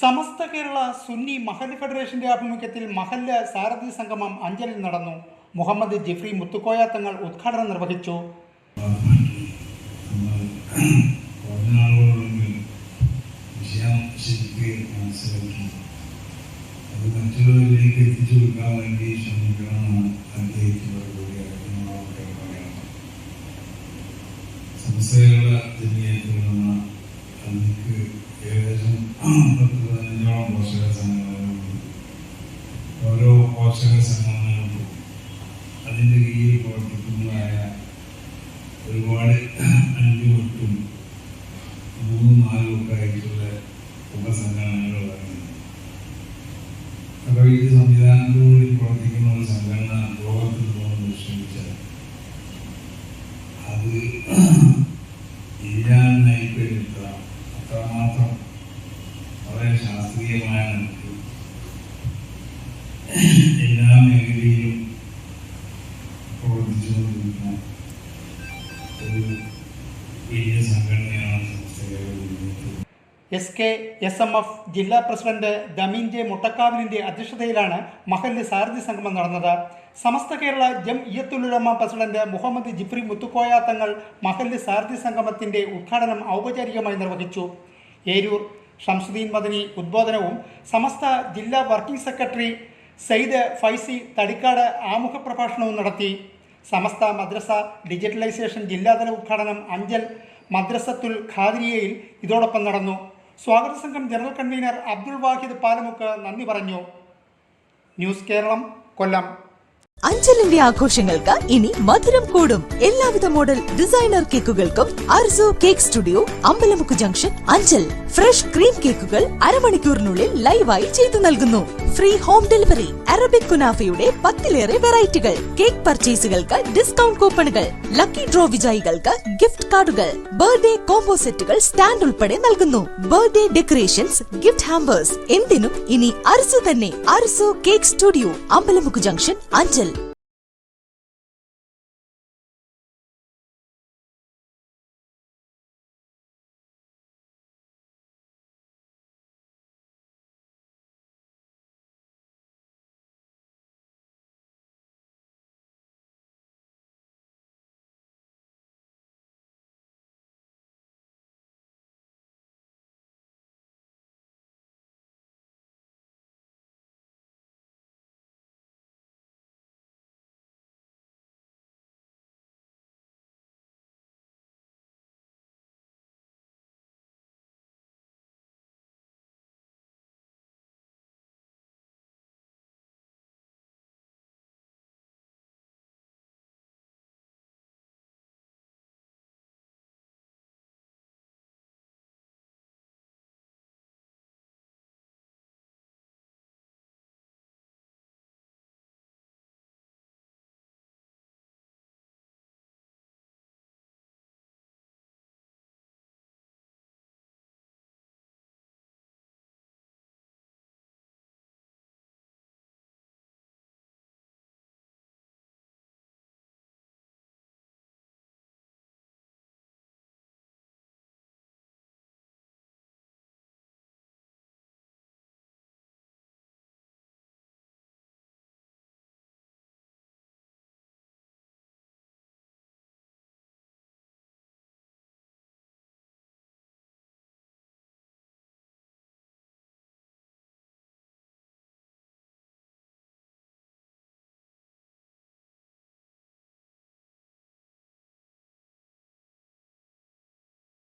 സമസ്ത കേരള സുന്നി മഹല്ല് ഫെഡറേഷന്റെ ആഭിമുഖ്യത്തിൽ മഹല്ല് സാരഥി സംഗമം അഞ്ചലിൽ നടന്നു. മുഹമ്മദ് ജിഫ്രി മുത്തുക്കോയ തങ്ങൾ ഉദ്ഘാടനം നിർവഹിച്ചു. മറ്റുള്ളവരിലേക്ക് എത്തിച്ചു അതിക്ക് ഏകദേശം പത്ത് പതിനഞ്ചോളം പോഷക സംഘടനകളുണ്ട് ഓരോ പോഷക സംഘടനകൾക്കും അതിന്റെ കീഴിൽ പ്രവർത്തിക്കുന്നതായ ഒരുപാട് അഞ്ചും എട്ടും മൂന്നും നാലും ഒക്കെ ആയിട്ടുള്ള ഉപസംഘടനകൾ വരുന്നുണ്ട് അപ്പോൾ ഈ സംവിധാനത്തോടുകൂടി ഒരു സംഘടന ലോകത്തിൽ പോകുന്നത് ശ്രമിച്ചാൽ അത് എല്ലാ മേഖലയിലും പ്രവർത്തിച്ചുകൊണ്ടിരിക്കുന്ന ഒരു വലിയ സംഘടനയാണ് S K S M F ജില്ലാ പ്രസിഡന്റ് ദമീൻ മുട്ടക്കാവിലിന്റെ അധ്യക്ഷതയിലാണ് മഹല്ല് സാരഥി സംഗമം നടന്നത്. സമസ്ത കേരള ജം ഇയത്തുലുലമ പ്രസിഡന്റ് മുഹമ്മദ് ജിഫ്രി മുത്തുക്കോയ തങ്ങൾ മഹല്ല് സാരഥി സംഗമത്തിന്റെ ഉദ്ഘാടനം ഔപചാരികമായി നിർവഹിച്ചു. ഏരൂർ ഷംസുദ്ദീൻ മദനി ഉദ്ബോധനവും സമസ്ത ജില്ലാ വർക്കിംഗ് സെക്രട്ടറി സയ്യിദ് ഫൈസി തടിക്കാട് ആമുഖ പ്രഭാഷണവും നടത്തി. സമസ്ത മദ്രസ ഡിജിറ്റലൈസേഷൻ ജില്ലാതല ഉദ്ഘാടനം അഞ്ചൽ മദ്രസത്തുൽ ഖാദിരിയയിൽ ഇതോടൊപ്പം നടന്നു. സ്വാഗത സംഘം ജനറൽ കൺവീനർ അബ്ദുൾ വാഹിദ് പാലമുക്ക് നന്ദി പറഞ്ഞു. ന്യൂസ് കേരളം കൊല്ലം. അഞ്ചലിന്റെ ആഘോഷങ്ങൾക്ക് ഇനി മധുരം കൂടും. എല്ലാവിധ model designer കേക്കുകൾക്കും Arzu cake studio Ambalamukku junction Anchal. Fresh cream കേക്കുകൾ അരമണിക്കൂറിനുള്ളിൽ ലൈവായി ചെയ്തു നൽകുന്നു. ഫ്രീ ഹോം ഡെലിവറി അറബിക് കുനാഫയുടെ പത്തിലേറെ വെറൈറ്റികൾ. കേക്ക് പർച്ചേസുകൾക്ക് ഡിസ്കൗണ്ട് കൂപ്പണുകൾ. ലക്കി ഡ്രോ വിജയികൾക്ക് ഗിഫ്റ്റ് കാർഡുകൾ. ബർത്ത്ഡേ കോംബോ സെറ്റുകൾ സ്റ്റാൻഡ് ഉൾപ്പെടെ നൽകുന്നു. Birthday decorations gift hampers. എന്തിനും ഇനി അർസു തന്നെ. Arzu cake studio Ambalamukku junction Anchal.